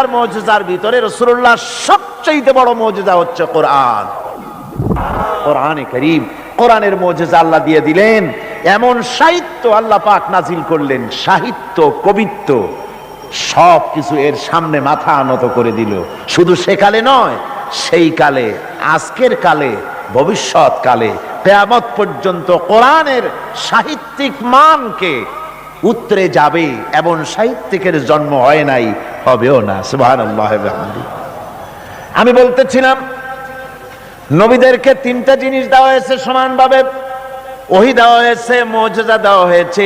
হাজার মৌজেজার ভিতরে রসুল্লাহ সবচেয়ে বড় মৌজেজা হচ্ছে কোরআন। কোরআনে করিম, কোরআনের মৌজেজা আল্লাহ দিয়ে দিলেন। এমন সাহিত্য আল্লাহ পাক নাজিল করলেন, সাহিত্য, কবিত্ব সব কিছু এর সামনে মাথা আনত করে দিল। শুধু সেকালে নয়, সেই কালে, আজকের কালে, ভবিষ্যৎ কালে, কেয়ামত পর্যন্ত কোরআনের সাহিত্যিক মানকে উত্তরে যাবে, এমন সাহিত্যিকের জন্ম হয় নাই। হবেও না বিহামদিহি। আমি বলতেছিলাম, নবীদেরকে তিনটা জিনিস দেওয়া হয়েছে সমানভাবে। ওহি দেওয়া হয়েছে মর্যাদা দেওয়া হয়েছে,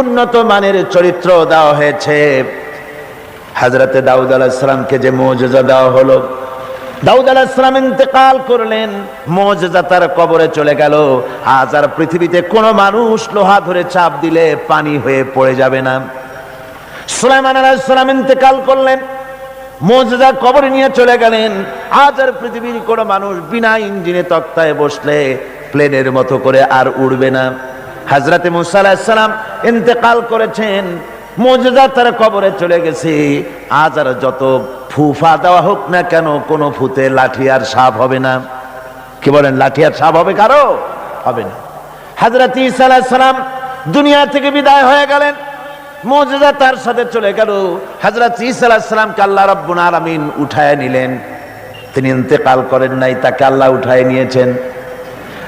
উন্নত মানের চরিত্র দেওয়া হয়েছে। হাজরতে দাউদ আলাহিসামকে যে মর্যাদা দেওয়া হলো, দাউদ আলাহিসাম ইন্তেকাল করলেন মর্যাদা তার কবরে চলে গেল। আজ আর পৃথিবীতে কোনো মানুষ লোহা ধরে চাপ দিলে পানি হয়ে পড়ে যাবে না। সুলাইমান আলাইসালাম ইন্তেকাল করলেন মজদা কবরে নিয়ে চলে গেলেন। আজ আর পৃথিবীর কোনো মানুষ বিনা ইঞ্জিনে তক্তায় বসলে প্লেনের মতো করে আর উড়বে না। হাজরাতে মুসা আলাহিসাল্লাম ইন্তেকাল করেছেন মজদা তার কবরে চলে গেছে। আজ আর যত ফুফা দেওয়া হোক না কেন, কোনো ফুতে লাঠি আর সাপ হবে না। কি বলেন, লাঠি আর সাপ হবে কারও? হবে না। হাজরত ঈসা আলাইহিস সালাম দুনিয়া থেকে বিদায় হয়ে গেলেন। মৌজেজা তার সাথে চলে গেল। হাজরত ঈসা আলাইহিস সালামকে আল্লাহ রাব্বুল আলামিন উঠায় নিলেন। তিনি ইন্তেকাল করেন নাই, তাকে আল্লাহ উঠায় নিয়েছেন।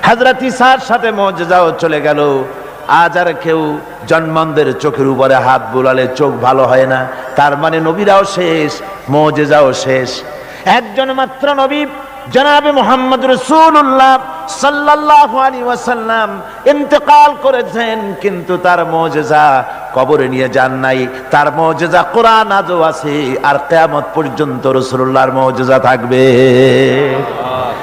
হাজরত ঈসার সাথে মৌজেজাও চলে গেল। আজ আর কেউ জন্মন্দের চোখের উপরে হাত বুলালে চোখ ভালো হয় না। তার মানে নবীরাও শেষ মৌজেজাও শেষ। একজন মাত্র নবী জনাবে মোহাম্মদ রসুল্লাহ সাল্লাল্লাহু আলাইহি ওয়াসাল্লাম ইন্তেকাল করেছেন কিন্তু তার মজেজা কবরে নিয়ে যান নাই। তার মৌজেজা কোরআন আজও আছে আর কিয়ামত পর্যন্ত রসুল্লাহর মৌজেজা থাকবে।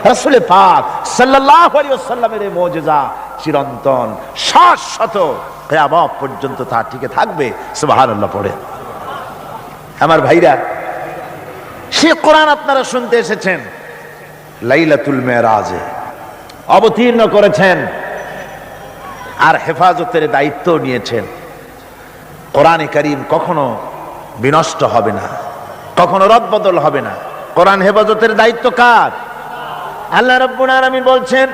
রাসূলে পাক সাল্লাল্লাহু আলাইহি ওয়াসাল্লামের এই মৌজেজা চিরন্তন শাশ্বত কিয়ামত পর্যন্ত তা টিকে থাকবে। সুবহানাল্লাহ পড়ে। আমার ভাইরা সে কোরআন আপনারা শুনতে এসেছেন লাইলাতুল মেয়েরাজে অবতীর্ণ করেছেন। আর হেফাজতের দায়িত্ব নিয়েছেন। কোরআনে করিম কখনো বিনষ্ট হবে না কখনো রদ বদল হবে না। কোরআন হেফাজতের দায়িত্ব কার? আল্লাহ রবুন আর আমি বলছেন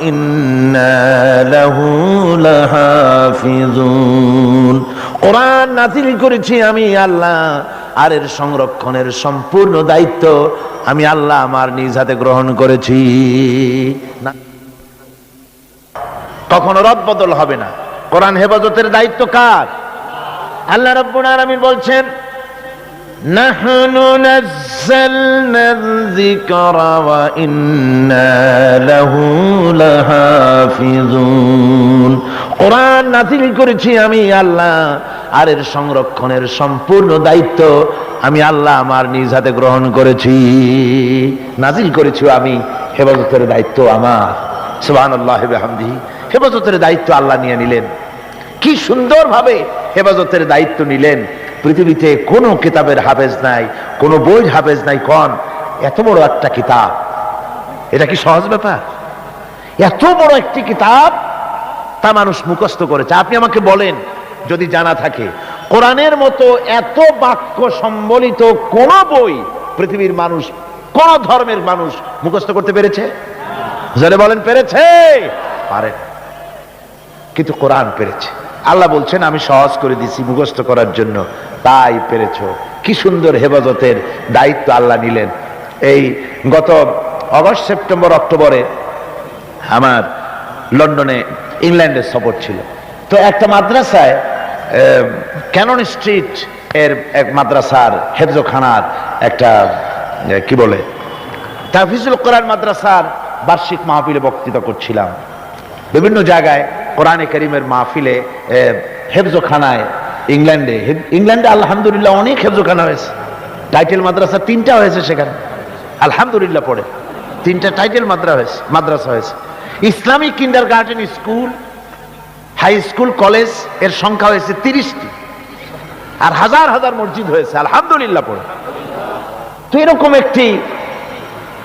ইন্না লাহু লাহাফিজুন। কোরআন নাজিল করেছি আমি আল্লাহ, আর এর সংরক্ষণের সম্পূর্ণ দায়িত্ব আমি আল্লাহ আমার নিজ হাতে গ্রহণ করেছি। না। কখনো রদবদল হবে না। কোরআন হেফাজতের দায়িত্ব কার? আল্লাহ রব্বুল আলামিন বলছেন نحن نزلنا الذكر وإنا له لحافظون কোরআন নাজিল করেছি আমি আল্লাহ আর এর সংরক্ষণের সম্পূর্ণ দায়িত্ব আমি আল্লাহ আমার নিজ হাতে গ্রহণ করেছি নাজিল করেছি আমি হেফাজতের দায়িত্ব আমার সুবহানাল্লাহ বিহামদিহি হেফাজতের দায়িত্ব আল্লাহ নিয়ে নিলেন কি সুন্দরভাবে হেফাজতের দায়িত্ব নিলেন পৃথিবীতে কোনো কিতাবের হাফেজ নাই, কোনো বইয়ের হাফেজ নাই, কন? এত বড় একটা কিতাব। এটা কি সহজ ব্যাপার? এত বড় একটি কিতাব তা মানুষ মুখস্থ করেছে। আপনি আমাকে বলেন, যদি জানা থাকে, কোরআনের মতো এত বাক্য সম্বলিত কোন বই পৃথিবীর মানুষ, কোন ধর্মের মানুষ মুখস্থ করতে পেরেছে? বলেন, পেরেছে? পারে কিন্তু কোরআন পেরেছে। আল্লাহ বলছেন, আমি সহজ করে দিছি মুখস্থ করার জন্য। তাই পেরেছ। কি সুন্দর হেফাজতের দায়িত্ব আল্লাহ নিলেন। এই গত অগস্ট, সেপ্টেম্বর, অক্টোবরে আমার লন্ডনে ইংল্যান্ডের সফর ছিল। তো একটা মাদ্রাসায় ক্যানন স্ট্রিট এর এক মাদ্রাসার হেফজখানার একটা কি বলে তাফিজুল কোরআন মাদ্রাসার বার্ষিক মাহফিলে বক্তৃতা করছিলাম। বিভিন্ন জায়গায় কোরআনে করিমের মাহফিলে হেফজোখানায়, ইংল্যান্ডে ইংল্যান্ডে আলহামদুলিল্লাহ অনেক হেফজোখানা হয়েছে। টাইটেল মাদ্রাসা তিনটা হয়েছে সেখানে। আলহামদুলিল্লাহ পড়ে। তিনটা টাইটেল মাদ্রা হয়েছে, মাদ্রাসা হয়েছে। Islamic kindergarten school, high school, college, এর সংখ্যা হয়েছে তিরিশটি। আর হাজার হাজার মসজিদ হয়েছে, আলহামদুলিল্লাহ পড়ে। তো এরকম একটি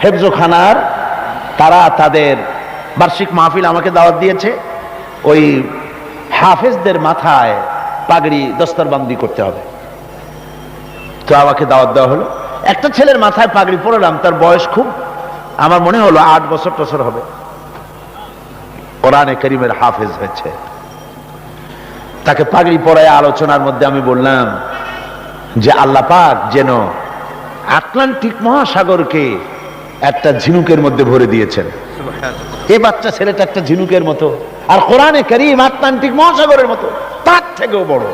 হেফজোখানার, তারা তাদের বার্ষিক মাহফিল আমাকে দাওয়াত দিয়েছে। ওই হাফেজদের মাথায় পাগড়ি দস্তরবন্দি করতে হবে। তো আমাকে দাওয়াত দেওয়া হলো। একটা ছেলের মাথায় পাগড়ি পড়লাম তার বয়স খুব। আমার মনে হলো আট বছর টছর হবে। কোরআনে করিমের হাফেজ হয়েছে। তাকে পাগড়ি পড়ায় আলোচনার মধ্যে আমি বললাম যে আল্লাহ পাক যেন আটলান্টিক মহাসাগরকে একটা ঝিনুকের মধ্যে ভরে দিয়েছেন। এ বাচ্চা ছেলেটা একটা ঝিনুকের মতো। আর কোরআনে করিম আটলান্টিক মহাসাগরের মতো, তার থেকেও বড়।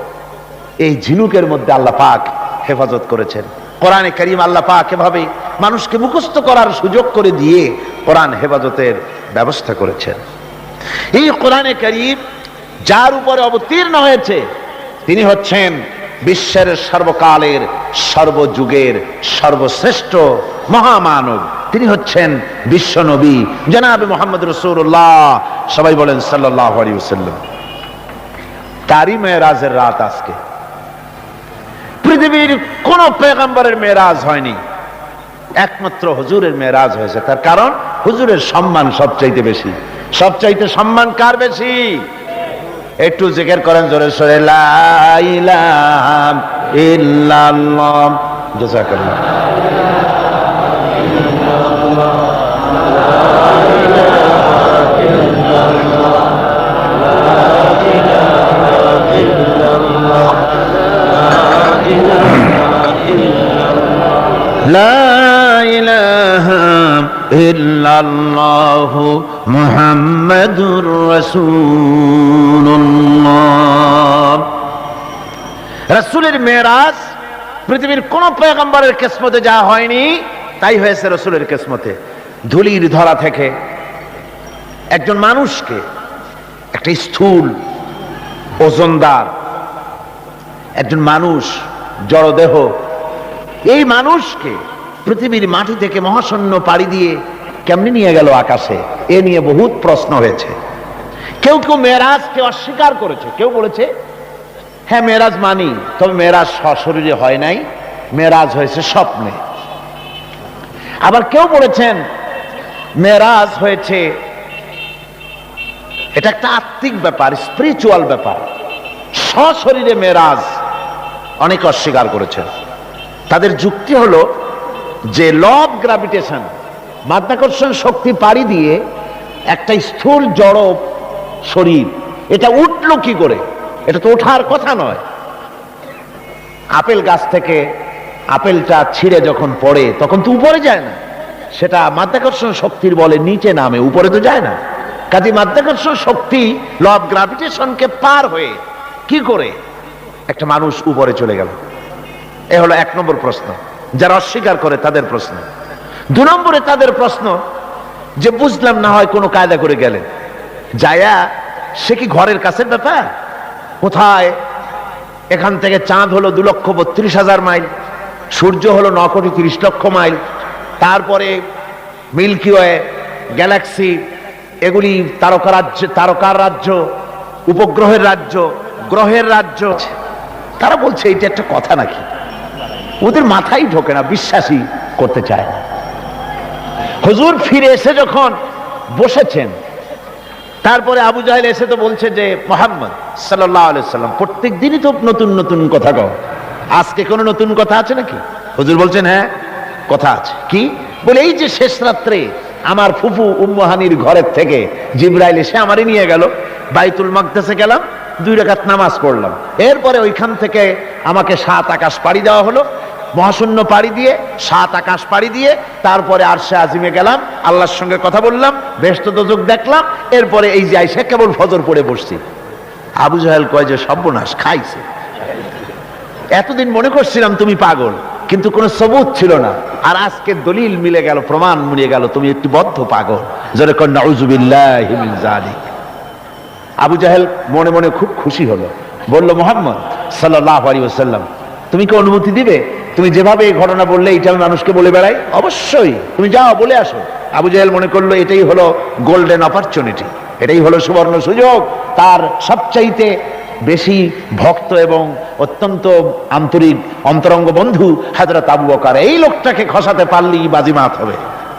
এই ঝিনুকের মধ্যে আল্লাহ পাক হেফাজত করেছেন। কোরআনে করিম আল্লাহ পাক এভাবে মানুষকে মুখস্থ করার সুযোগ করে দিয়ে কোরআন হেফাজতের ব্যবস্থা করেছেন। এই কোরআনে করিম যার উপরে অবতীর্ণ হয়েছে, তিনি হচ্ছেন বিশ্বের সর্বকালের, সর্বযুগের সর্বশ্রেষ্ঠ মহামানব। তিনি হচ্ছেন বিশ্বনবী জনাব মোহাম্মদ রসুল্লাহ সবাই বলেন সাল্লাহ আলী ওসাল্লাম তারই মেয়েরাজের রাত আজকে। পৃথিবীর কোন পেগম্বরের মেয়েরাজ হয়নি। একমাত্র হুজুরের মেয়েরাজ হয়েছে। তার কারণ হুজুরের সম্মান সবচাইতে বেশি। সবচাইতে সম্মান কার বেশি? একটু জিকের করেন জোরে সরে লাইলাম ইল্লাল্লাহ। জাযাকাল্লাহ ইল্লাল্লাহু রসুলের মেরাজ পৃথিবীর কোন পয়গম্বরের কিসমতে যা হয়নি, তাই হয়েছে রসুলের কিসমতে। ধুলির ধরা থেকে একজন মানুষকে, একটা স্থূল, ওজনদার, একজন মানুষ জড়দেহ এই মানুষকে পৃথিবীর মাটি থেকে মহাশূন্য পাড়ি দিয়ে কেমনি নিয়ে গেল আকাশে? এ নিয়ে বহুত প্রশ্ন হয়েছে। কেউ কেউ মেয়েরাজকে অস্বীকার করেছে। কেউ বলেছে হ্যাঁ মেরাজ মানি, তবে মেরাজ সশরীরে হয় নাই মেরাজ হয়েছে স্বপ্নে। আবার কেউ বলেছেন মেরাজ হয়েছে, এটা একটা আত্মিক ব্যাপার স্পিরিচুয়াল ব্যাপার। সশরীরে মেরাজ অনেক অস্বীকার করেছেন। তাদের যুক্তি হলো যে ল অফ গ্রাভিটেশন মাধ্যাকর্ষণ শক্তি পাড়ি দিয়ে একটা স্থূল জড় শরীর, এটা উঠল কি করে? এটা তো ওঠার কথা নয়। আপেল গাছ থেকে আপেলটা ছিঁড়ে যখন পড়ে, তখন তো উপরে যায় না। সেটা মাধ্যাকর্ষণ শক্তির বলে নিচে নামে, উপরে তো যায় না। কাজে মাধ্যাকর্ষণ শক্তি ল অফ গ্রাভিটেশনকে পার হয়ে কি করে? একটা মানুষ উপরে চলে গেল। এ হলো এক নম্বর প্রশ্ন। যারা অস্বীকার করে তাদের প্রশ্ন। দু নম্বরে তাদের প্রশ্ন, যে বুঝলাম না হয় কোনো কায়দা করে গেলেন। যায়া, সে কি ঘরের কাছের ব্যাপার? কোথায়? এখান থেকে চাঁদ হলো দু লক্ষ বত্রিশ হাজার মাইল, সূর্য হলো ন কোটি তিরিশ লক্ষ মাইল। তারপরে মিল্কি ওয়ে, গ্যালাক্সি, এগুলি তারকা রাজ্য, তারকার রাজ্য, উপগ্রহের রাজ্য, গ্রহের রাজ্য। তারা বলছে এটা একটা কথা নাকি? ওদের মাথায় ঢোকে না, বিশ্বাসই করতে চায় না। হুজুর ফিরে এসে যখন বসেছেন তারপরে আবু জাহেল এসে তো বলছে যে, মোহাম্মদ সাল্লাম প্রত্যেক দিনই তো নতুন নতুন কথা কও। আজকে কোনো নতুন কথা আছে নাকি? হুজুর বলছেন হ্যাঁ কথা আছে। কি? বলে, এই যে শেষ রাত্রে আমার ফুফু উম্মহানির ঘরের থেকে জিব্রাইল এসে আমারই নিয়ে গেল। বাইতুল মাকদাসে গেলাম, দুই রাকাত নামাজ পড়লাম। এরপরে ওইখান থেকে আমাকে সাত আকাশ পাড়ি দেওয়া হলো। মহাশূন্য পাড়ি দিয়ে, সাত আকাশ পাড়ি দিয়ে, তারপরে আরশে আজিমে গেলাম, আল্লাহর সঙ্গে কথা বললাম ব্যস্ত দোজক দেখলাম, এরপরে এই যে আইসা কেবল ফজর পড়ে বসছি। আবু জাহেল কয় যে, সর্বনাশ, খাইছে। এতদিন মনে করছিলাম তুমি পাগল, কিন্তু কোনো সবুত ছিল না। আর আজকে দলিল মিলে গেল, প্রমাণ মিলে গেল, তুমি একটি বদ্ধ পাগল। জোরে কন্যা আবু জাহেল মনে মনে খুব খুশি হলো। বলল, মোহাম্মদ সাল্লাহ আলী ওসাল্লাম তুমি কি অনুমতি দিবে? তুমি যেভাবে এই ঘটনা বললে, এটা আমি মানুষকে বলে বেড়াই? অবশ্যই। তুমি যাও, বলে আসো। আবু জাহেল মনে করল, এটাই হলো গোল্ডেন অপরচুনিটি এটাই হলো সুবর্ণ সুযোগ। তার সবচাইতে বেশি ভক্ত এবং অত্যন্ত আন্তরিক অন্তরঙ্গ বন্ধু হাজরত আবু বকার। এই লোকটাকে খসাতে পারলেই বাজিমাত হবে।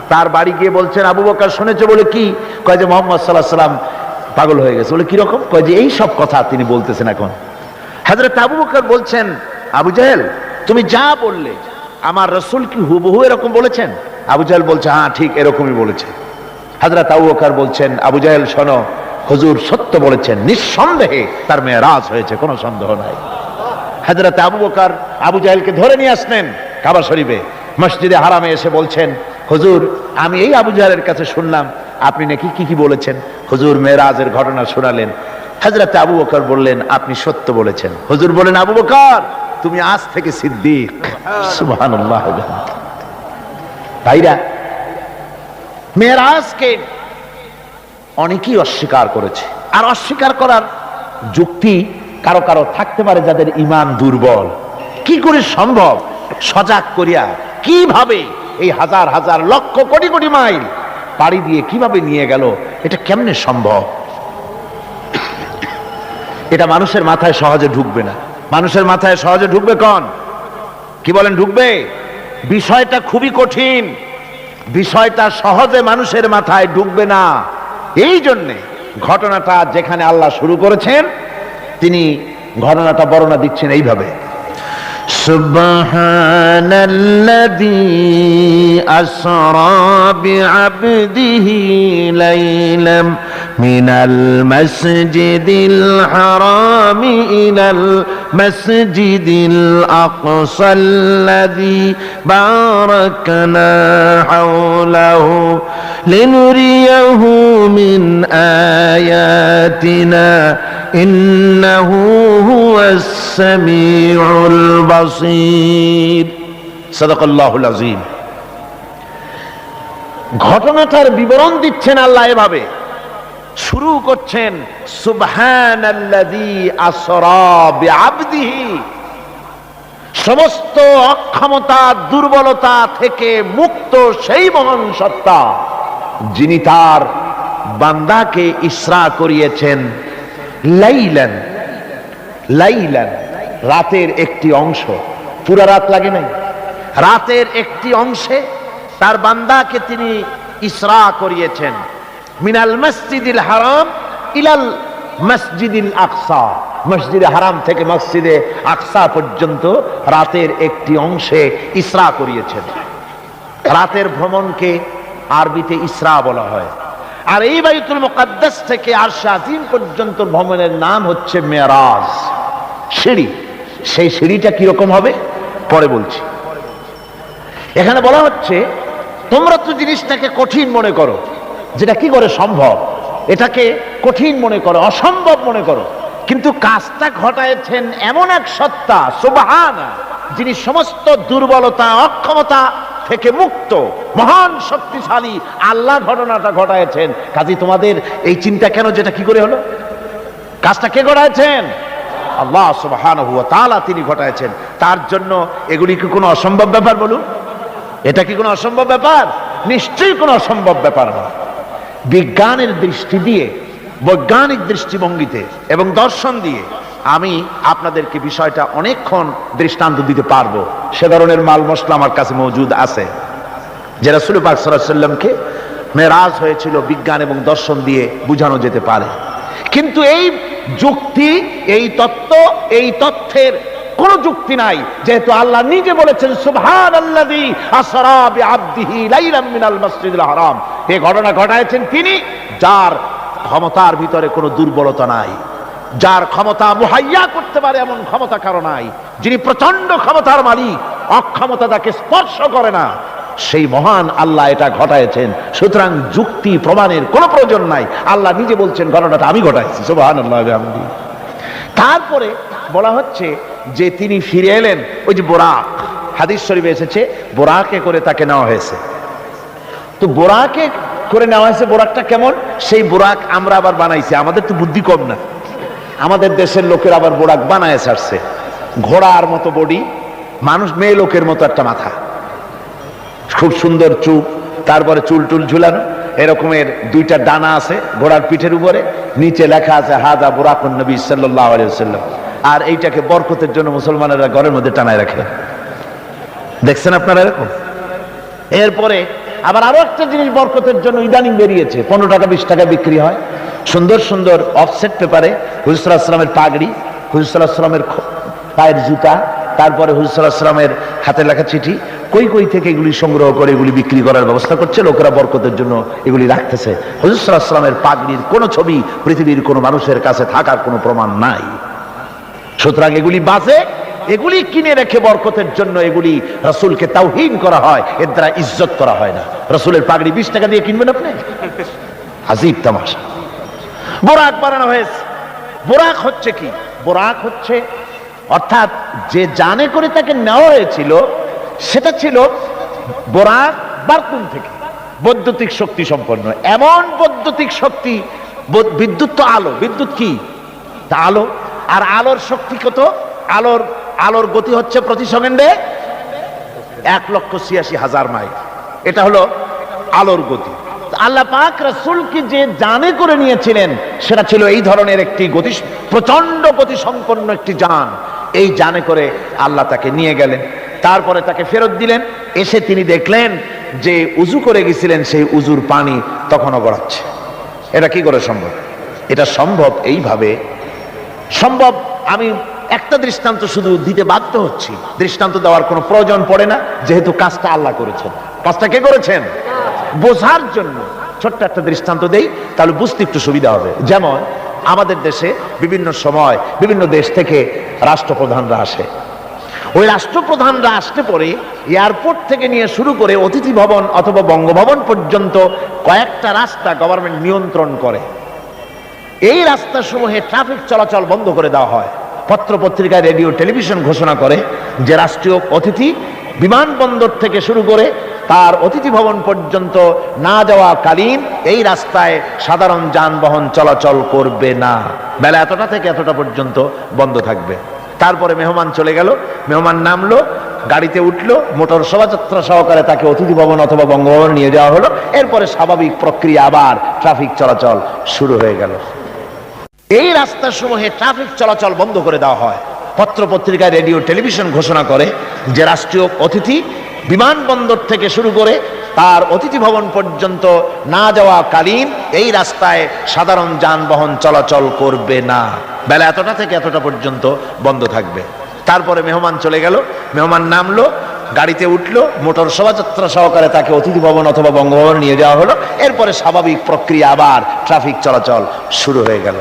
তার বাড়ি গিয়ে বলছেন, আবু বকার, শুনেছে বলে কি? কয় যে, মোহাম্মদ সাল্লাহ সাল্লাম পাগল হয়ে গেছে। বলে কীরকম কয় যে, এই সব কথা তিনি বলতেছেন এখন। হাজরত আবু বকার বলছেন আবু জাহেল, তুমি যা বললে, আমার রসুল কি হুবহু এরকম বলেছেন? আবু জাহেল বলছে হ্যাঁ ঠিক এরকমই বলেছে। হাজরত আবু বলছেন, আবু জাহেল, শোনো, হুজুর সত্য বলেছেন, নিঃসন্দেহে তার মেয়ে রাজ হয়েছে, কোনো সন্দেহ নাই। হাজরত আবু বকার আবু জাহেলকে ধরে নিয়ে আসলেন কাবা শরীফে, মসজিদে হারামে এসে বলছেন, হুজুর, আমি এই আবু জাহেলের কাছে শুনলাম, আপনি নাকি কি কি বলেছেন? হুজুর মেয়েরাজের ঘটনা শোনালেন। হাজরাতে আবু বকর বললেন, আপনি সত্য বলেছেন। হুজুর বলেন আবু বকর তুমি আজ থেকে সিদ্দিক। সুবহানাল্লাহ। ভাইরা মেয়েরাজকে অনেকেই অস্বীকার করেছে। আর অস্বীকার করার যুক্তি কারও কারও থাকতে পারে যাদের ইমান দুর্বল। কি করে সম্ভব? সজাগ করিয়া কীভাবে এই হাজার হাজার লক্ষ কোটি কোটি মাইল পাড়ি দিয়ে কীভাবে নিয়ে গেল এটা কেমনে সম্ভব? এটা মানুষের মাথায় সহজে ঢুকবে না। মানুষের মাথায় সহজে ঢুকবে কন কি বলেন ঢুকবে বিষয়টা খুবই কঠিন বিষয়টা সহজে মানুষের মাথায় ঢুকবে না এই জন্যে ঘটনাটা যেখানে আল্লাহ শুরু করেছেন তিনি ঘটনাটা বর্ণনা দিচ্ছেন এইভাবে سبحان الذي أسرى بعبده ليلا من المسجد الحرام إلى المسجد الأقصى الذي باركنا حوله لنريه من آياتنا إنه هو السميع البصير সদকাল্লাহুল আজিম ঘটনাটার বিবরণ দিচ্ছেন আল্লাহ এভাবে শুরু করছেন সমস্ত অক্ষমতা, দুর্বলতা থেকে মুক্ত সেই মহান সত্তা, যিনি তার বান্দাকে ইসরা করিয়েছেন লাইলেন। লাইলেন, রাতের একটি অংশ। পুরা রাত লাগে নাই? রাতের একটি অংশে তার বান্দাকে তিনি ইসরা করিয়েছেন। মিনাল মসজিদিল হারাম ইলাল মসজিদিল আকসা। মসজিদে হারাম থেকে মসজিদে আকসা পর্যন্ত রাতের একটি অংশে ইসরা করিয়েছেন। রাতের ভ্রমণকে আরবিতে ইসরা বলা হয়। আর এই বাইতুল মুকাদ্দাস থেকে আরশে আজিম পর্যন্ত ভ্রমণের নাম হচ্ছে মেরাজ। সিঁড়ি। সেই সিঁড়িটা কীরকম হবে? পরে বলছি। এখানে বলা হচ্ছে, তোমরা তো জিনিসটাকে কঠিন মনে করো। যেটা কি করে সম্ভব? এটাকে কঠিন মনে করো, অসম্ভব মনে করো। কিন্তু কাজটা ঘটাইছেন এমন এক সত্তা, সুবাহান, যিনি সমস্ত দুর্বলতা, অক্ষমতা থেকে মুক্ত, মহান শক্তিশালী। আল্লাহ ঘটনাটা ঘটাইছেন। কাজী, তোমাদের এই চিন্তা কেন যেটা কি করে হলো? কাজটা কে ঘটাইছেন? আল্লাহ সুবহানাহু ওয়া তাআলা তিনি ঘটাইছেন। তার জন্য এগুলি কি কোনো অসম্ভব ব্যাপার বলুন? এটা কি কোনো অসম্ভব ব্যাপার? নিশ্চয়ই কোনো অসম্ভব ব্যাপার নয়। বিজ্ঞানের দৃষ্টি দিয়ে, বৈজ্ঞানিক দৃষ্টিভঙ্গিতে এবং দর্শন দিয়ে আমি আপনাদেরকে বিষয়টা অনেকক্ষণ দৃষ্টান্ত দিতে পারব। সে ধরনের মাল মশলা আমার কাছে মজুদ আছে। যে রাসূল পাক সাল্লামকে মেরাজ হয়েছিল বিজ্ঞান এবং দর্শন দিয়ে বোঝানো যেতে পারে। কিন্তু এই যুক্তি, এই তত্ত্ব, এই তথ্যের কোন যুক্তি নাই। যেহেতু আল্লাহ নিজে বলেছেন সুবহান আল্লাযী আসরা বিআবদিহি লাইলাম মিনাল হারাম। ঘটনা ঘটায়ছেন তিনি, যার ক্ষমতার ভিতরে কোনো দুর্বলতা নাই। যার ক্ষমতা মুহাইয়া করতে পারে এমন ক্ষমতা কারও নাই। যিনি প্রচণ্ড ক্ষমতার মালিক, অক্ষমতা তাকে স্পর্শ করে না। সেই মহান আল্লাহ এটা ঘটায়ছেন সুতরাং যুক্তি প্রমাণের কোনো প্রয়োজন নাই। আল্লাহ নিজে বলছেন, ঘটনাটা আমি ঘটাইছি। সুবহানাল্লাহ বিহামদিহি তারপরে বলা হচ্ছে যে তিনি ফিরে এলেন, ওই যে বোরাক। হাদিস শরীফে এসেছে, বোরাকে করে তাকে নেওয়া হয়েছে। তো বোরাকে করে নেওয়া হয়েছে বোরাকটা কেমন? সেই বোরাক আমরা আবার বানাইছি, আমাদের তো বুদ্ধি কম না। আমাদের দেশের লোকের আবার বোরাক বানায় ছাড়ছে। ঘোড়ার মতো বডি, মানুষ মেয়ে লোকের মতো একটা মাথা। খুব সুন্দর চুপ তারপরে চুল টুল ঝুলানো, এরকমের দুইটা ডানা আছে ঘোড়ার পিঠের উপরে, নিচে লেখা আছে হাজা বুরাকুন নবী সাল্লাহ আলিয়াল্লাম আর এইটাকে বরকতের জন্য মুসলমানেরা ঘরের মধ্যে টানায় রাখে। দেখছেন আপনারা এরকম? এরপরে আবার আরও একটা জিনিস বরকতের জন্য ইদানিং বেরিয়েছে। পনেরো টাকা, বিশ টাকা বিক্রি হয়। সুন্দর সুন্দর অফসেট পেপারে হুজুরামের পাগড়ি, হুজুর সাল্লামের পায়ের জুতা, তারপরে হুজুর সাল্লামের হাতে লেখা চিঠি। কই কই থেকে এগুলি সংগ্রহ করে, এগুলি বিক্রি করার ব্যবস্থা করছে? লোকেরা বরকতের জন্য এগুলি রাখতেছে। হুজুর সাল্লামের পাগড়ির কোনো ছবি পৃথিবীর কোনো মানুষের কাছে থাকার কোনো প্রমাণ নাই। সুতরাং এগুলি বাজে, এগুলি কিনে রেখে বরকতের জন্য এগুলি রসুলকে তাওহীন করা হয়, এর দ্বারা ইজ্জত করা হয় না। রসুলের পাগড়ি বিশ টাকা দিয়ে কিনবেন আপনি? আজিব তামাশা। বোরাক বানানো হয়েছে। বোরাক হচ্ছে কি? বোরাক হচ্ছে, অর্থাৎ যে জানে করে তাকে নেওয়া হয়েছিল, সেটা ছিল বোরাক বারকুন থেকে। বৈদ্যুতিক শক্তি সম্পন্ন। এমন বৈদ্যুতিক শক্তি, বিদ্যুৎ তো আলো। বিদ্যুৎ কি? তা আলো। আর আলোর শক্তি কত? আলোর আলোর গতি হচ্ছে প্রতি সেকেন্ডে এক লক্ষ ছিয়াশি হাজার মাইল। এটা হলো আলোর গতি। আল্লাহ পাক রাসূলকে যে জানে করে নিয়েছিলেন, সেটা ছিল এই ধরনের একটি গতি প্রচণ্ড গতি সম্পন্ন একটি যান। এই জানে করে আল্লাহ তাকে নিয়ে গেলেন। তারপরে তাকে ফেরত দিলেন। এসে তিনি দেখলেন যে উজু করে গেছিলেন, সেই উজুর পানি তখনও গড়াচ্ছে। এটা কি করে সম্ভব? এটা সম্ভব এইভাবে সম্ভব, আমি একটা দৃষ্টান্ত শুধু দিতে বাধ্য হচ্ছি। দৃষ্টান্ত দেওয়ার কোনো প্রয়োজন পড়ে না, যেহেতু কাজটা আল্লাহ করেছেন। কাজটা কে করেছেন? বোঝার জন্য ছোট্ট একটা দৃষ্টান্ত দেই, তাহলে বুঝতে একটু সুবিধা হবে। যেমন, আমাদের দেশে বিভিন্ন সময় বিভিন্ন দেশ থেকে রাষ্ট্রপ্রধানরা আসে। ওই রাষ্ট্রপ্রধানরা আসতে পরে এয়ারপোর্ট থেকে নিয়ে শুরু করে অতিথি ভবন অথবা বঙ্গভবন পর্যন্ত কয়েকটা রাস্তা গভর্নমেন্ট নিয়ন্ত্রণ করে। এই রাস্তাসমূহে ট্রাফিক চলাচল বন্ধ করে দেওয়া হয়। পত্র পত্রিকা রেডিও, টেলিভিশন ঘোষণা করে যে রাষ্ট্রীয় অতিথি বিমানবন্দর থেকে শুরু করে তার অতিথি ভবন পর্যন্ত না যাওয়া কালীন এই রাস্তায় সাধারণ যানবাহন চলাচল করবে না। বেলা এতটা থেকে এতটা পর্যন্ত বন্ধ থাকবে। তারপরে মেহমান চলে গেল, মেহমান নামলো, গাড়িতে উঠল, মোটর শোভাযাত্রা সহকারে তাকে অতিথি ভবন অথবা বঙ্গভবন নিয়ে যাওয়া হলো। এরপরে স্বাভাবিক প্রক্রিয়া আবার ট্রাফিক চলাচল শুরু হয়ে গেল। এই রাস্তার সমূহে ট্রাফিক চলাচল বন্ধ করে দেওয়া হয়। পত্র পত্রিকা রেডিও, টেলিভিশন ঘোষণা করে যে রাষ্ট্রীয় অতিথি বিমানবন্দর থেকে শুরু করে তার অতিথি ভবন পর্যন্ত না যাওয়া কালীন এই রাস্তায় সাধারণ যানবাহন চলাচল করবে না। বেলা এতটা থেকে এতটা পর্যন্ত বন্ধ থাকবে। তারপরে মেহমান চলে গেল, মেহমান নামলো, গাড়িতে উঠল, মোটর শোভাযাত্রা সহকারে তাকে অতিথি ভবন অথবা বঙ্গভবন নিয়ে যাওয়া হলো। এরপরে স্বাভাবিক প্রক্রিয়া আবার ট্রাফিক চলাচল শুরু হয়ে গেল।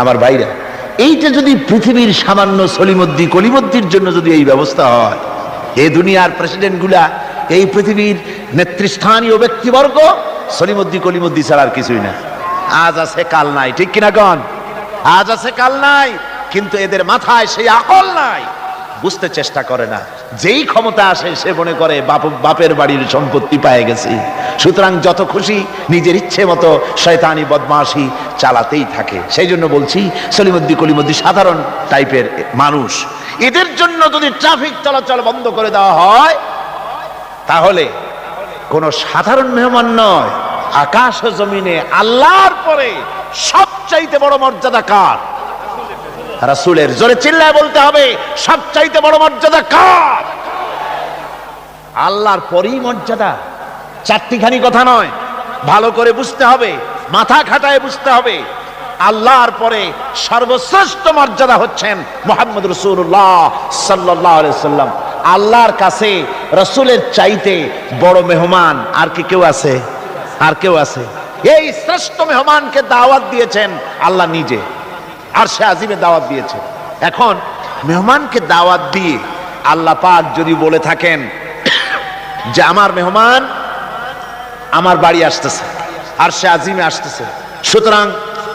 আমার বাইরে এইটা যদি পৃথিবীর সামান্য সলিমদ্দি কলিমদ্দির জন্য যদি এই ব্যবস্থা হয়, এ দুনিয়ার প্রেসিডেন্টগুলা, এই পৃথিবীর নেতৃস্থানীয় ব্যক্তিবর্গ, সলিমদ্দি কলিমদ্দি ছাড়া আর কিছুই না। আজ আছে, কাল নাই, ঠিক কিনা কন? আজ আছে, কাল নাই, কিন্তু এদের মাথায় সেই আকল নাই। বুঝতে চেষ্টা করে না। যেই ক্ষমতা আসে, সে মনে করে, বাপ, বাপের বাড়ির সম্পত্তি পায়ে গেছি। সুতরাং যত খুশি নিজের ইচ্ছে মতো শয়তানি বদমাশি চালাতেই থাকে। সেই জন্য বলছি সলিমদ্দি কলিমদ্দি সাধারণ টাইপের মানুষ। এদের জন্য যদি ট্রাফিক চলাচল বন্ধ করে দেওয়া হয়, তাহলে কোন সাধারণ মেহমান নয় আকাশ জমিনে আল্লাহর পরে সবচাইতে বড় মর্যাদা কার? রাসূলের জোরে চিল্লায় বলতে হবে, সবচাইতে বড় মর্যাদা কার? আল্লাহর পরই মর্যাদা। চারটিখানি কথা নয়, ভালো করে বুঝতে হবে, মাথা খাটায় বুঝতে হবে। আল্লাহর পরে সর্বশ্রেষ্ঠ মর্যাদা হচ্ছেন মোহাম্মদ রসুল্লাহ সাল্লাহ সাল্লাম। আল্লাহর কাছে রসুলের চাইতে বড় মেহমান আর কি কেউ আছে? আর কেউ আছে? এই শ্রেষ্ঠ মেহমানকে দাওয়াত দিয়েছেন আল্লাহ নিজে। আর সে আজিমে দাওয়াত দিয়েছে। এখন মেহমানকে দাওয়াত দিয়ে আল্লাহ পাক যদি বলে থাকেন যে আমার মেহমান আমার বাড়ি আসতেছে আর সে আজিমে আসতেছে, সুতরাং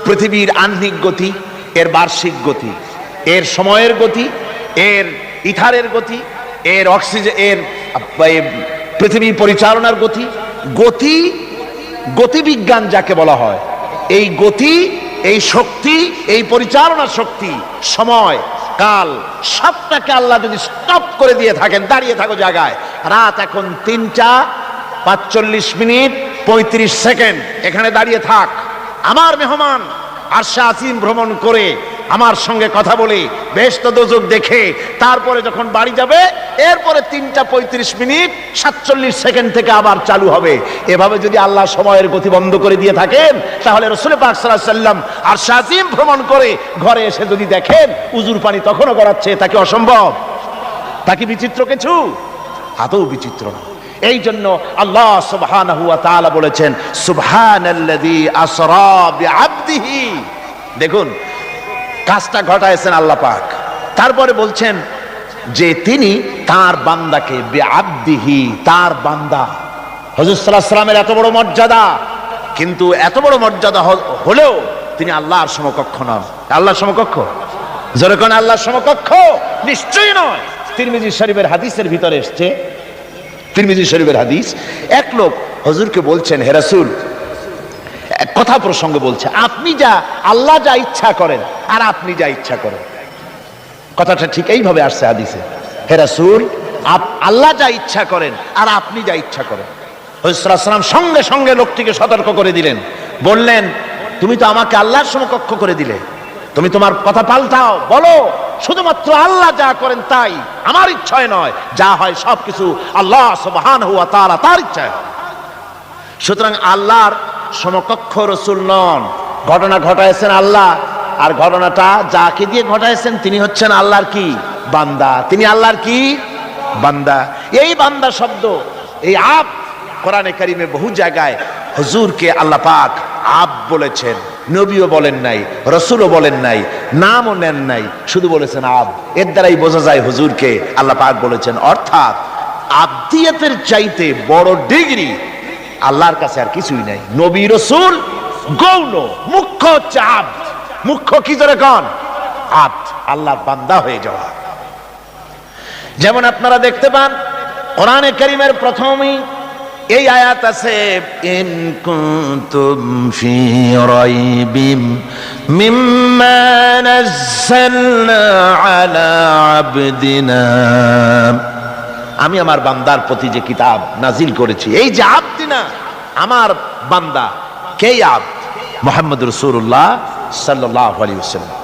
পৃথিবীর আহ্নিক গতি, এর বার্ষিক গতি, এর সময়ের গতি, এর ইথারের গতি, এর অক্সিজেন, এর পৃথিবী পরিচালনার গতি গতি, গতিবিজ্ঞান যাকে বলা হয়, এই গতি এই শক্তি, এই পরিচালনা শক্তি, সময়, কাল, সবটাকে আল্লাহ যদি স্টপ করে দিয়ে থাকেন, দাঁড়িয়ে থাকো জায়গায়। রাত এখন তিনটা পাঁচচল্লিশ মিনিট পঁয়ত্রিশ সেকেন্ড। এখানে দাঁড়িয়ে থাক। আমার মেহমান আর আসিম ভ্রমণ করে আমার সঙ্গে কথা বলে। বেশ দোজক দেখে। তারপরে যখন বাড়ি যাবে, এরপরে তিনটা পঁয়ত্রিশ মিনিট, সাতচল্লিশ সেকেন্ড থেকে আবার চালু হবে। এভাবে যদি আল্লাহ সময়ের গতি বন্ধ করে দিয়ে থাকেন, তাহলে রসুল পাক সাল্লাহ সাল্লাম আর সাজিম ভ্রমণ করে ঘরে এসে যদি দেখেন, উজুর পানি তখনও গড়াচ্ছে তাকে অসম্ভব? তাকে বিচিত্র কিছু? আদৌ বিচিত্র না। এই জন্য আল্লাহ তাআলা বলেছেন, সুবহানাল্লাযী আসরা দেখুন কাজটা ঘটায়ছেন আল্লাহ পাক। তারপরে বলছেন যে তিনি তার বান্দাকে বিআবদিহি, তার বান্দা। আলাইহি সাল্লামের এত বড় মর্যাদা, কিন্তু এত বড় মর্যাদা হলেও তিনি আল্লাহর সমকক্ষ নন। আল্লাহর সমকক্ষ? যেরকম আল্লাহর সমকক্ষ? নিশ্চয়ই নয়। তিরমিজি শরীফের হাদিসের ভিতরে এসছে। তিরমিজি শরীফের হাদিস, এক লোক হজুরকে বলছেন, হে রাসূল কথা প্রসঙ্গে বলছে, আপনি যা, আল্লাহ যা ইচ্ছা করেন, আর আপনি যা ইচ্ছা করেন। কথাটা ঠিক এইভাবে আসছে হাদিসে। হে রাসূল, আপ- আল্লাহ যা ইচ্ছা করেন, আর আপনি যা ইচ্ছা করেন। হজরাম সঙ্গে সঙ্গে লোকটিকে সতর্ক করে দিলেন। বললেন, তুমি তো আমাকে আল্লাহর সমকক্ষ করে দিলে। তুমি তোমার কথা পাল্টাও, বলো, শুধুমাত্র আল্লাহ যা করেন তাই। আমার ইচ্ছায় নয়, যা হয় সবকিছু আল্লাহ সুবহানাহু ওয়া তাআলা তার ইচ্ছায় সুতরাং আল্লাহর সমকক্ষ রসুল নন। ঘটনা ঘটাইছেন আল্লাহ, আর ঘটনাটা যাকে দিয়ে ঘটাইছেন তিনি হচ্ছেন আল্লাহর কি? বান্দা। তিনি আল্লাহর কি? বান্দা। এই বান্দা শব্দ, এই আপ কোরআনে কারিমে বহু জায়গায় হুজুরকে আল্লাহ পাক আপ বলেছেন। নবীও বলেন নাই, রসুলও বলেন নাই, নামও নেন নাই, শুধু বলেছেন আব। এর দ্বারাই বোঝা যায় হুজুরকে আল্লাহ পাক বলেছেন। অর্থাৎ আব্দিয়তের চাইতে বড় ডিগ্রি আল্লাহর কাছে আর কিছুই নাই। নবী রসুল গৌণ, মুখ্য হচ্ছে আব মুখ্য কি ধরে কন? আব আল্লাহর বান্দা হয়ে যাওয়া। যেমন আপনারা দেখতে পান, কোরআনে করিমের প্রথমই এই আয়াত আছে, ইন কুনতুম ফি রাইবিম মিম্মা আলা আবদিনা। আমি আমার বান্দার প্রতি যে কিতাব নাজিল করেছি এই যে আব্দি না আমার বান্দা কে আব্দ মোহাম্মদ রসুল্লাহ সাল্লাহ আলী ওসাল্লাম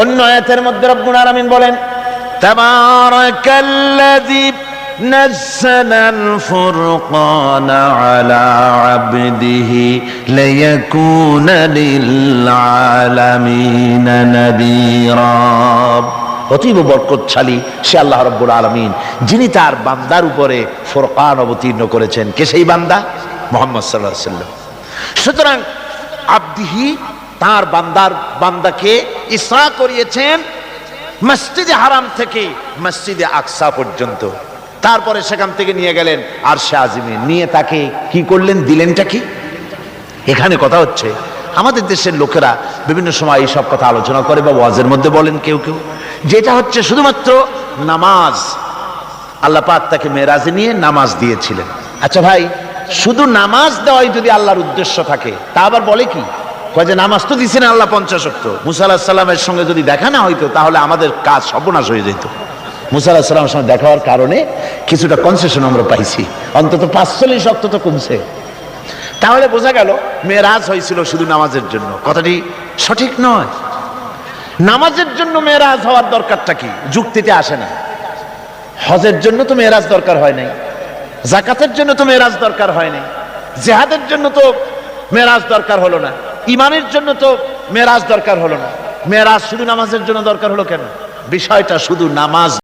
অন্য আয়াতের মধ্যে রব্বুল আলামিন বলেন تبارك الذي نزل الفرقان على عبده ليكون للعالمين نذيرا অতীব বরকতশালী, সে আল্লাহ রব্বুল আলমিন, যিনি তার বান্দার উপরে ফোরকান অবতীর্ণ করেছেন। কে সেই বান্দা? মোহাম্মদ সাল্লাহ সাল্লাম সুতরাং আব্দিহি তার বান্দার বান্দাকে ইসরা করিয়েছেন মসজিদে হারাম থেকে মসজিদে আকসা পর্যন্ত। তারপরে সেখান থেকে নিয়ে গেলেন আর সে আজিমে নিয়ে তাকে কি করলেন? দিলেনটা কি? এখানে কথা হচ্ছে, আমাদের দেশের লোকেরা বিভিন্ন সময় এই সব কথা আলোচনা করে বা ওয়াজের মধ্যে বলেন কেউ কেউ। যেটা হচ্ছে শুধুমাত্র নামাজ। আল্লাহ পাক তাকে মেরাজে নিয়ে নামাজ দিয়েছিলেন। আচ্ছা ভাই, শুধু নামাজ দেওয়াই যদি আল্লাহর উদ্দেশ্য থাকে, তা আবার বলে কি? যে নামাজ তো দিছেন আল্লাহ পঞ্চাশক্ত। মুসা আল্লাহ সাল্লামের সঙ্গে যদি দেখা না হইতো, তাহলে আমাদের কাজ সর্বনাশ হয়ে যেত। মুসা আল্লাহ সাল্লামের সঙ্গে দেখা হওয়ার কারণে কিছুটা কনসেশন আমরা পাইছি। অন্তত পাঁচচল্লিশ শক্ত তো কমছে। তাহলে বোঝা গেল মেয়েরাজ হয়েছিল শুধু নামাজের জন্য। কথাটি সঠিক নয়। নামাজের জন্য মেয়েরাজ হওয়ার দরকারটা কি? যুক্তিতে আসে না। হজের জন্য তো মেয়েরাজ দরকার হয় নাই। জাকাতের জন্য তো মেয়েরাজ দরকার হয় নাই। জেহাদের জন্য তো মেয়েরাজ দরকার হলো না। ইমানের জন্য তো মেয়েরাজ দরকার হলো না। মেয়েরাজ শুধু নামাজের জন্য দরকার হলো কেন? বিষয়টা শুধু নামাজ